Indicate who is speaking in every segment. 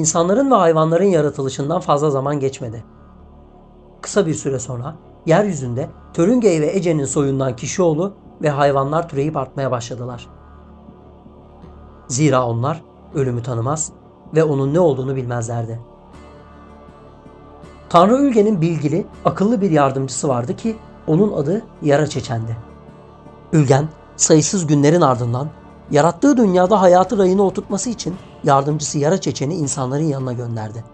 Speaker 1: İnsanların ve hayvanların yaratılışından fazla zaman geçmedi. Kısa bir süre sonra yeryüzünde Törüngey ve Ece'nin soyundan kişioğlu ve hayvanlar türeyip artmaya başladılar. Zira onlar ölümü tanımaz ve onun ne olduğunu bilmezlerdi. Tanrı Ülge'nin bilgili, akıllı bir yardımcısı vardı ki onun adı Yara Çeçen'di. Ülgen sayısız günlerin ardından yarattığı dünyada hayatı rayına oturtması için yardımcısı Yara Çeçen'i insanların yanına gönderdi.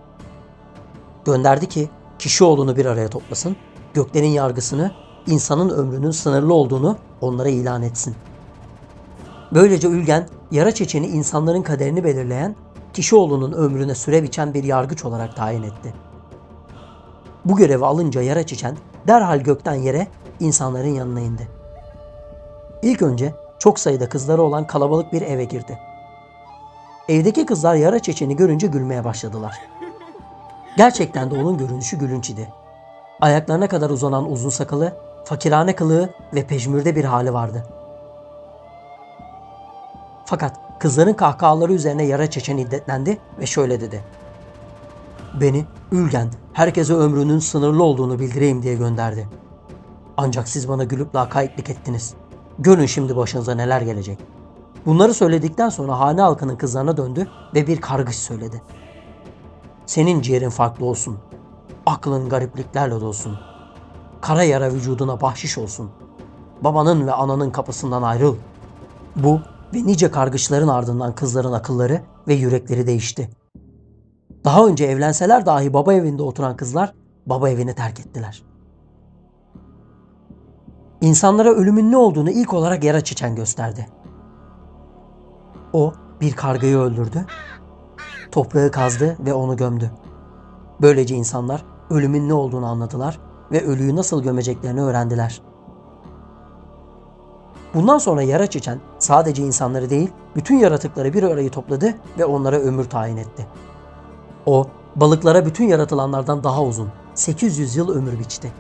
Speaker 1: Gönderdi ki kişioğlunu bir araya toplasın, göklerin yargısını, insanın ömrünün sınırlı olduğunu onlara ilan etsin. Böylece Ülgen, Yara Çeçen'i insanların kaderini belirleyen, Kişioğlu'nun ömrüne süre biçen bir yargıç olarak tayin etti. Bu görevi alınca Yara Çeçen derhal gökten yere insanların yanına indi. İlk önce çok sayıda kızları olan kalabalık bir eve girdi. Evdeki kızlar Yara Çeçen'i görünce gülmeye başladılar. Gerçekten de onun görünüşü gülünç idi. Ayaklarına kadar uzanan uzun sakalı, fakirane kılığı ve peşmürde bir hali vardı. Fakat kızların kahkahaları üzerine Yara Çeçen hiddetlendi ve şöyle dedi. Beni Ülgen herkese ömrünün sınırlı olduğunu bildireyim diye gönderdi. Ancak siz bana gülüp lakaytlık ettiniz. Görün şimdi başınıza neler gelecek. Bunları söyledikten sonra hane halkının kızlarına döndü ve bir kargış söyledi. Senin ciğerin farklı olsun. Aklın garipliklerle dolsun. Kara yara vücuduna bahşiş olsun. Babanın ve ananın kapısından ayrıl. Bu ve nice kargışların ardından kızların akılları ve yürekleri değişti. Daha önce evlenseler dahi baba evinde oturan kızlar baba evini terk ettiler. İnsanlara ölümün ne olduğunu ilk olarak yara çiçen gösterdi. O bir kargayı öldürdü, toprağı kazdı ve onu gömdü. Böylece insanlar ölümün ne olduğunu anladılar ve ölüyü nasıl gömeceklerini öğrendiler. Bundan sonra yara çiçen sadece insanları değil, bütün yaratıkları bir arayı topladı ve onlara ömür tayin etti. O, balıklara bütün yaratılanlardan daha uzun, 800 yıl ömür biçti.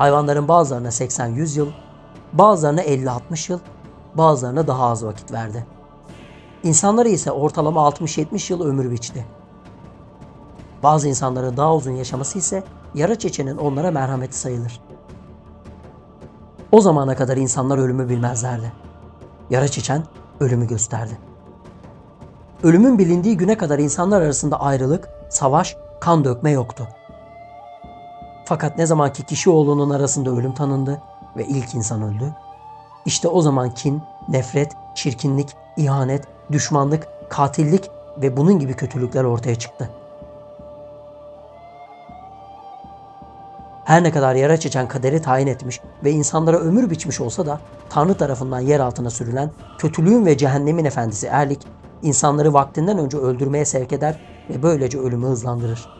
Speaker 1: Hayvanların bazılarına 80-100 yıl, bazılarına 50-60 yıl, bazılarına daha az vakit verdi. İnsanlara ise ortalama 60-70 yıl ömür biçti. Bazı insanların daha uzun yaşaması ise yara çeçenin onlara merhameti sayılır. O zamana kadar insanlar ölümü bilmezlerdi. Yara çiçen ölümü gösterdi. Ölümün bilindiği güne kadar insanlar arasında ayrılık, savaş, kan dökme yoktu. Fakat ne zamanki kişi oğlunun arasında ölüm tanındı ve ilk insan öldü, işte o zaman kin, nefret, çirkinlik, ihanet, düşmanlık, katillik ve bunun gibi kötülükler ortaya çıktı. Her ne kadar yara çeken kaderi tayin etmiş ve insanlara ömür biçmiş olsa da Tanrı tarafından yer altına sürülen kötülüğün ve cehennemin efendisi Erlik, insanları vaktinden önce öldürmeye sevk eder ve böylece ölümü hızlandırır.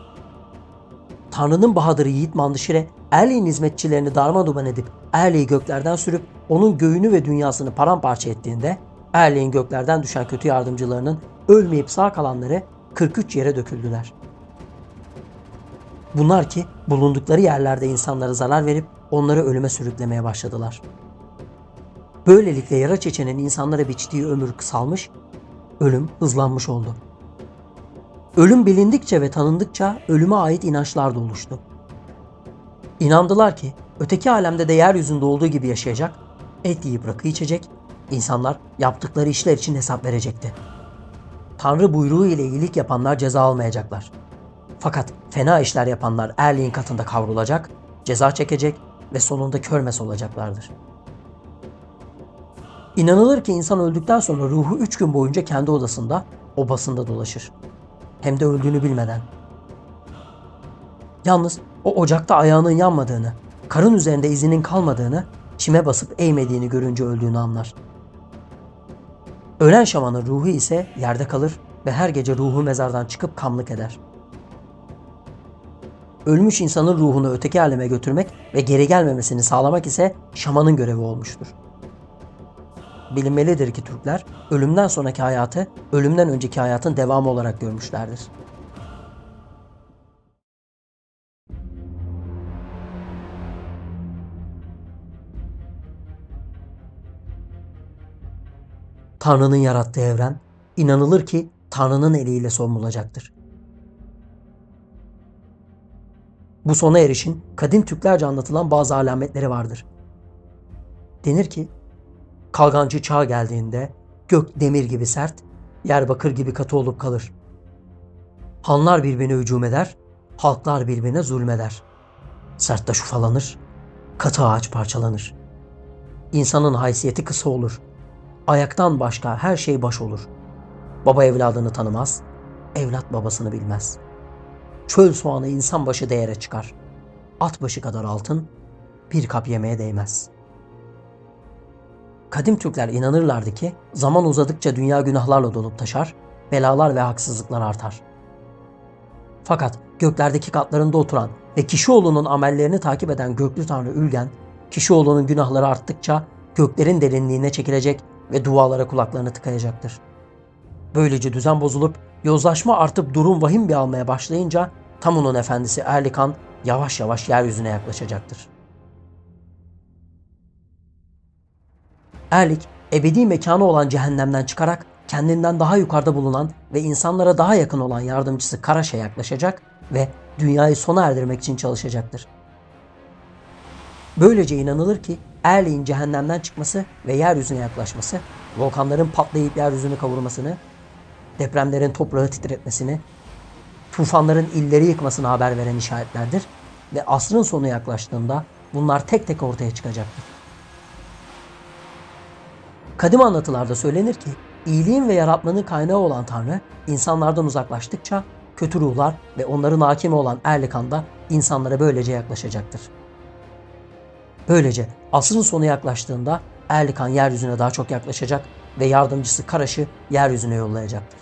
Speaker 1: Tanrı'nın bahadırı Yiğit Mandışire, Erlik'in hizmetçilerini darmaduman edip Erlik'i göklerden sürüp onun göğünü ve dünyasını paramparça ettiğinde Erlik'in göklerden düşen kötü yardımcılarının ölmeyip sağ kalanları 43 yere döküldüler. Bunlar ki bulundukları yerlerde insanlara zarar verip onları ölüme sürüklemeye başladılar. Böylelikle yara çeçenin insanlara biçtiği ömür kısalmış, ölüm hızlanmış oldu. Ölüm bilindikçe ve tanındıkça ölüme ait inançlar da oluştu. İnandılar ki öteki alemde de yeryüzünde olduğu gibi yaşayacak, et yiyip rakı içecek, insanlar yaptıkları işler için hesap verecekti. Tanrı buyruğu ile iyilik yapanlar ceza almayacaklar. Fakat fena işler yapanlar erliğin katında kavrulacak, ceza çekecek ve sonunda körmes olacaklardır. İnanılır ki insan öldükten sonra ruhu üç gün boyunca kendi odasında, obasında dolaşır. Hem de öldüğünü bilmeden. Yalnız o ocakta ayağının yanmadığını, karın üzerinde izinin kalmadığını, çime basıp eğmediğini görünce öldüğünü anlar. Ölen şamanın ruhu ise yerde kalır ve her gece ruhu mezardan çıkıp kamlık eder. Ölmüş insanın ruhunu öteki aleme götürmek ve geri gelmemesini sağlamak ise şamanın görevi olmuştur bilinmelidir ki Türkler ölümden sonraki hayatı ölümden önceki hayatın devamı olarak görmüşlerdir. Tanrı'nın yarattığı evren inanılır ki Tanrı'nın eliyle son bulacaktır. Bu sona erişin kadim Türklerce anlatılan bazı alametleri vardır. Denir ki kalgancı çağ geldiğinde gök demir gibi sert, yer bakır gibi katı olup kalır. Hanlar birbirine hücum eder, halklar birbirine zulmeder. Sert taş ufalanır, katı ağaç parçalanır. İnsanın haysiyeti kısa olur. Ayaktan başka her şey baş olur. Baba evladını tanımaz, evlat babasını bilmez. Çöl soğanı insan başı değere çıkar. At başı kadar altın bir kap yemeğe değmez. Kadim Türkler inanırlardı ki zaman uzadıkça dünya günahlarla dolup taşar, belalar ve haksızlıklar artar. Fakat göklerdeki katlarında oturan ve Kişioğlu'nun amellerini takip eden göklü tanrı Ülgen, Kişioğlu'nun günahları arttıkça göklerin derinliğine çekilecek ve dualara kulaklarını tıkayacaktır. Böylece düzen bozulup yozlaşma artıp durum vahim bir almaya başlayınca Tamun'un efendisi Erlikan yavaş yavaş yeryüzüne yaklaşacaktır. Erlik, ebedi mekanı olan cehennemden çıkarak kendinden daha yukarıda bulunan ve insanlara daha yakın olan yardımcısı Karaş'a yaklaşacak ve dünyayı sona erdirmek için çalışacaktır. Böylece inanılır ki Erlik'in cehennemden çıkması ve yeryüzüne yaklaşması, volkanların patlayıp yeryüzünü kavurmasını, depremlerin toprağı titretmesini, tufanların illeri yıkmasını haber veren işaretlerdir ve asrın sonu yaklaştığında bunlar tek tek ortaya çıkacaktır. Kadim anlatılarda söylenir ki iyiliğin ve yaratmanın kaynağı olan Tanrı insanlardan uzaklaştıkça kötü ruhlar ve onların hakimi olan Erlikan da insanlara böylece yaklaşacaktır. Böylece asrın sonu yaklaştığında Erlikan yeryüzüne daha çok yaklaşacak ve yardımcısı Karaş'ı yeryüzüne yollayacaktır.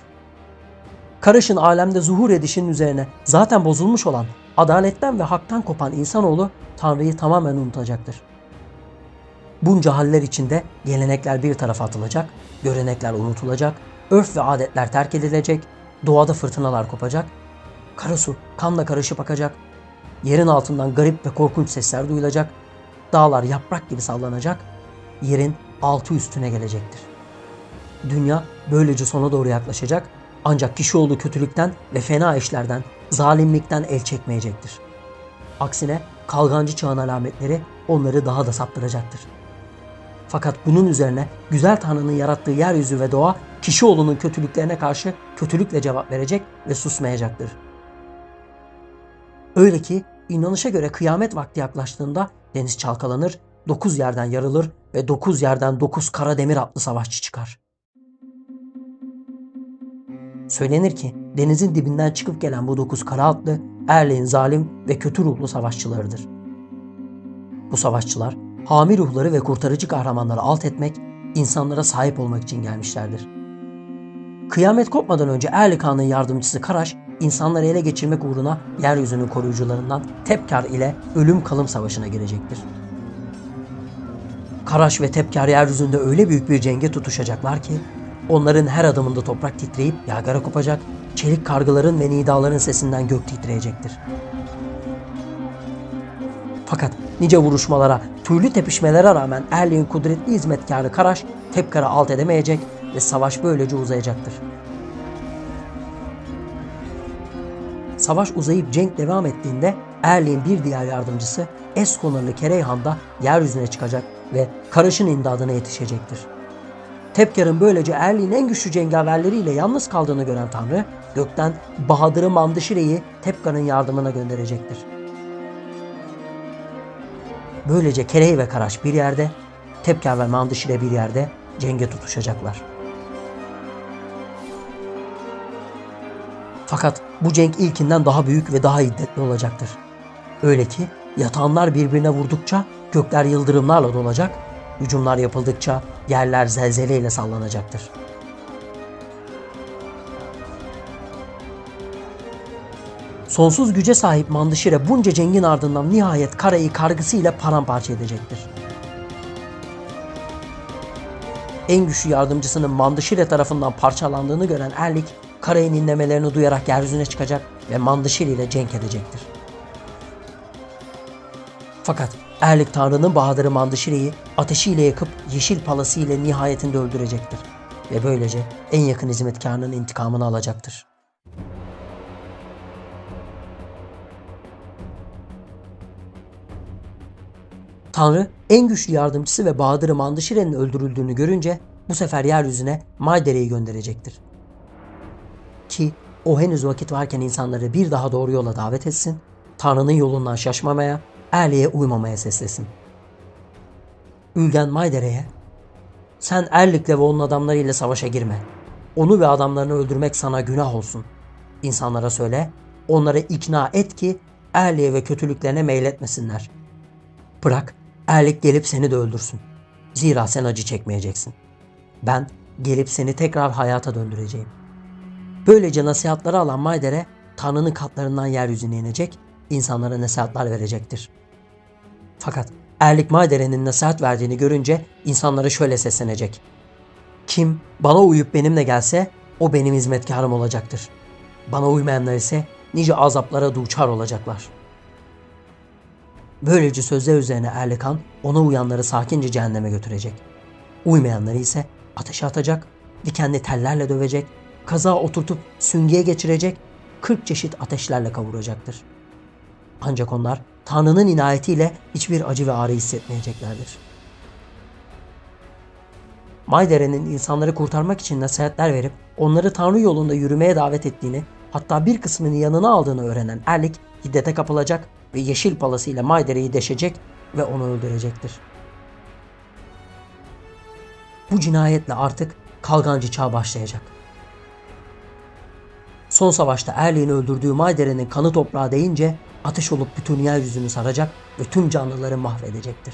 Speaker 1: Karaş'ın alemde zuhur edişinin üzerine zaten bozulmuş olan adaletten ve haktan kopan insanoğlu Tanrı'yı tamamen unutacaktır. Bunca haller içinde gelenekler bir tarafa atılacak, görenekler unutulacak, örf ve adetler terk edilecek, doğada fırtınalar kopacak, karasu kanla karışıp akacak, yerin altından garip ve korkunç sesler duyulacak, dağlar yaprak gibi sallanacak, yerin altı üstüne gelecektir. Dünya böylece sona doğru yaklaşacak ancak kişioğlu kötülükten ve fena işlerden, zalimlikten el çekmeyecektir. Aksine kalgancı çağın alametleri onları daha da saptıracaktır. Fakat bunun üzerine güzel Tanrı'nın yarattığı yeryüzü ve doğa kişioğlunun kötülüklerine karşı kötülükle cevap verecek ve susmayacaktır. Öyle ki inanışa göre kıyamet vakti yaklaştığında deniz çalkalanır, dokuz yerden yarılır ve dokuz yerden dokuz kara demir atlı savaşçı çıkar. Söylenir ki denizin dibinden çıkıp gelen bu dokuz kara atlı Erleğin zalim ve kötü ruhlu savaşçılarıdır. Bu savaşçılar hami ruhları ve kurtarıcı kahramanları alt etmek, insanlara sahip olmak için gelmişlerdir. Kıyamet kopmadan önce Erlikan'ın yardımcısı Karaş, insanları ele geçirmek uğruna yeryüzünün koruyucularından Tepkar ile ölüm kalım savaşına girecektir. Karaş ve Tepkar yeryüzünde öyle büyük bir cenge tutuşacaklar ki, onların her adımında toprak titreyip yagara kopacak, çelik kargıların ve nidaların sesinden gök titreyecektir. Fakat nice vuruşmalara, türlü tepişmelere rağmen Erli'nin kudretli hizmetkarı Karaş Tepkar'ı alt edemeyecek ve savaş böylece uzayacaktır. Savaş uzayıp cenk devam ettiğinde Erli'nin bir diğer yardımcısı Eskonarlı Kereyhan da yeryüzüne çıkacak ve Karaş'ın imdadına yetişecektir. Tepkar'ın böylece Erli'nin en güçlü cengaverleriyle yalnız kaldığını gören Tanrı, gökten Bahadır'ı Mandişire'yi Tepkar'ın yardımına gönderecektir. Böylece Kerey ve Karaş bir yerde, Tepkar ve Mandişire bir yerde cenge tutuşacaklar. Fakat bu cenk ilkinden daha büyük ve daha hiddetli olacaktır. Öyle ki yatağanlar birbirine vurdukça gökler yıldırımlarla dolacak, hücumlar yapıldıkça yerler zelzeleyle sallanacaktır. Sonsuz güce sahip Mandişire bunca cengin ardından nihayet Kara'yı kargısıyla paramparça edecektir. En güçlü yardımcısının Mandişire tarafından parçalandığını gören Erlik, Kara'yı inlemelerini duyarak yeryüzüne çıkacak ve Mandişire ile cenk edecektir. Fakat Erlik Tanrı'nın Bahadırı Mandişire'yi ateşiyle yakıp yeşil palası ile nihayetinde öldürecektir. Ve böylece en yakın hizmetkarının intikamını alacaktır. Tanrı en güçlü yardımcısı ve Bahadır'ı Mandışire'nin öldürüldüğünü görünce bu sefer yeryüzüne Maydere'yi gönderecektir. Ki o henüz vakit varken insanları bir daha doğru yola davet etsin, Tanrı'nın yolundan şaşmamaya, Erli'ye uymamaya seslesin. Ülgen Maydere'ye, sen Erlik'le ve onun adamlarıyla savaşa girme. Onu ve adamlarını öldürmek sana günah olsun. İnsanlara söyle, onları ikna et ki Erlik'e ve kötülüklerine meyletmesinler. Bırak, Erlik gelip seni de öldürsün. Zira sen acı çekmeyeceksin. Ben gelip seni tekrar hayata döndüreceğim. Böylece nasihatları alan Maydere, Tanrı'nın katlarından yeryüzüne inecek, insanlara nasihatler verecektir. Fakat Erlik Maydere'nin nasihat verdiğini görünce insanlara şöyle seslenecek. Kim bana uyup benimle gelse o benim hizmetkarım olacaktır. Bana uymayanlar ise nice azaplara duçar olacaklar. Böylece sözler üzerine Erlikan ona uyanları sakince cehenneme götürecek. Uymayanları ise ateşe atacak, dikenli tellerle dövecek, kaza oturtup süngeye geçirecek, 40 çeşit ateşlerle kavuracaktır. Ancak onlar Tanrı'nın inayetiyle hiçbir acı ve ağrı hissetmeyeceklerdir. Maydere'nin insanları kurtarmak için nasihatler verip onları Tanrı yolunda yürümeye davet ettiğini, hatta bir kısmını yanına aldığını öğrenen Erlik hiddete kapılacak ve yeşil palasıyla Maydere'yi deşecek ve onu öldürecektir. Bu cinayetle artık kalgancı çağ başlayacak. Son savaşta Erlik'in öldürdüğü Maydere'nin kanı toprağa değince ateş olup bütün yeryüzünü saracak ve tüm canlıları mahvedecektir.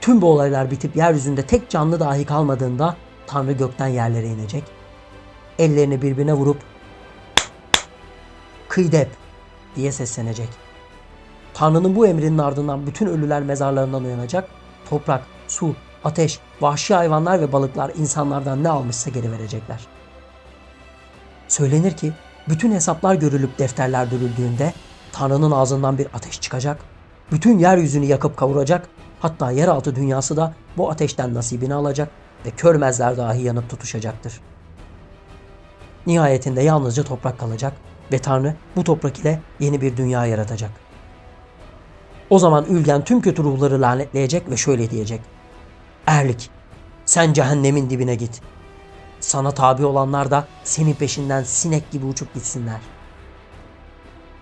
Speaker 1: Tüm bu olaylar bitip yeryüzünde tek canlı dahi kalmadığında Tanrı gökten yerlere inecek. Ellerini birbirine vurup kıydep diye seslenecek. Tanrı'nın bu emrinin ardından bütün ölüler mezarlarından uyanacak. Toprak, su, ateş, vahşi hayvanlar ve balıklar insanlardan ne almışsa geri verecekler. Söylenir ki bütün hesaplar görülüp defterler dürüldüğünde Tanrı'nın ağzından bir ateş çıkacak. Bütün yeryüzünü yakıp kavuracak. Hatta yeraltı dünyası da bu ateşten nasibini alacak ve körmezler dahi yanıp tutuşacaktır. Nihayetinde yalnızca toprak kalacak ve Tanrı bu toprak ile yeni bir dünya yaratacak. O zaman Ülgen tüm kötü ruhları lanetleyecek ve şöyle diyecek. Erlik, sen cehennemin dibine git. Sana tabi olanlar da senin peşinden sinek gibi uçup gitsinler.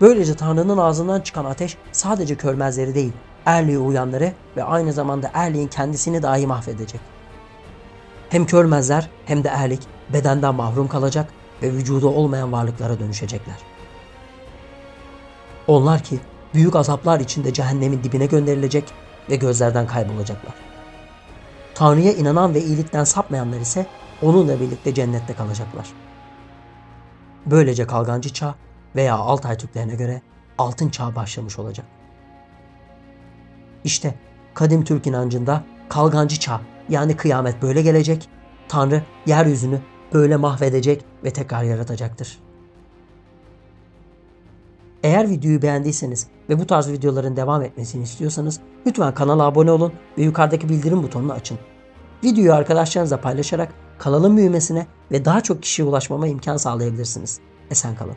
Speaker 1: Böylece Tanrı'nın ağzından çıkan ateş sadece körmezleri değil, Erliğe uyanları ve aynı zamanda Erliğin kendisini dahi mahvedecek. Hem körmezler hem de Erlik bedenden mahrum kalacak ve vücudu olmayan varlıklara dönüşecekler. Onlar ki büyük azaplar içinde cehennemin dibine gönderilecek ve gözlerden kaybolacaklar. Tanrı'ya inanan ve iyilikten sapmayanlar ise onunla birlikte cennette kalacaklar. Böylece kalgancı çağ veya Altay Türklerine göre altın çağ başlamış olacak. İşte kadim Türk inancında kalgancı çağ yani kıyamet böyle gelecek, Tanrı yeryüzünü böyle mahvedecek ve tekrar yaratacaktır. Eğer videoyu beğendiyseniz ve bu tarz videoların devam etmesini istiyorsanız lütfen kanala abone olun ve yukarıdaki bildirim butonunu açın. Videoyu arkadaşlarınızla paylaşarak kanalın büyümesine ve daha çok kişiye ulaşmama imkan sağlayabilirsiniz. Esen kalın.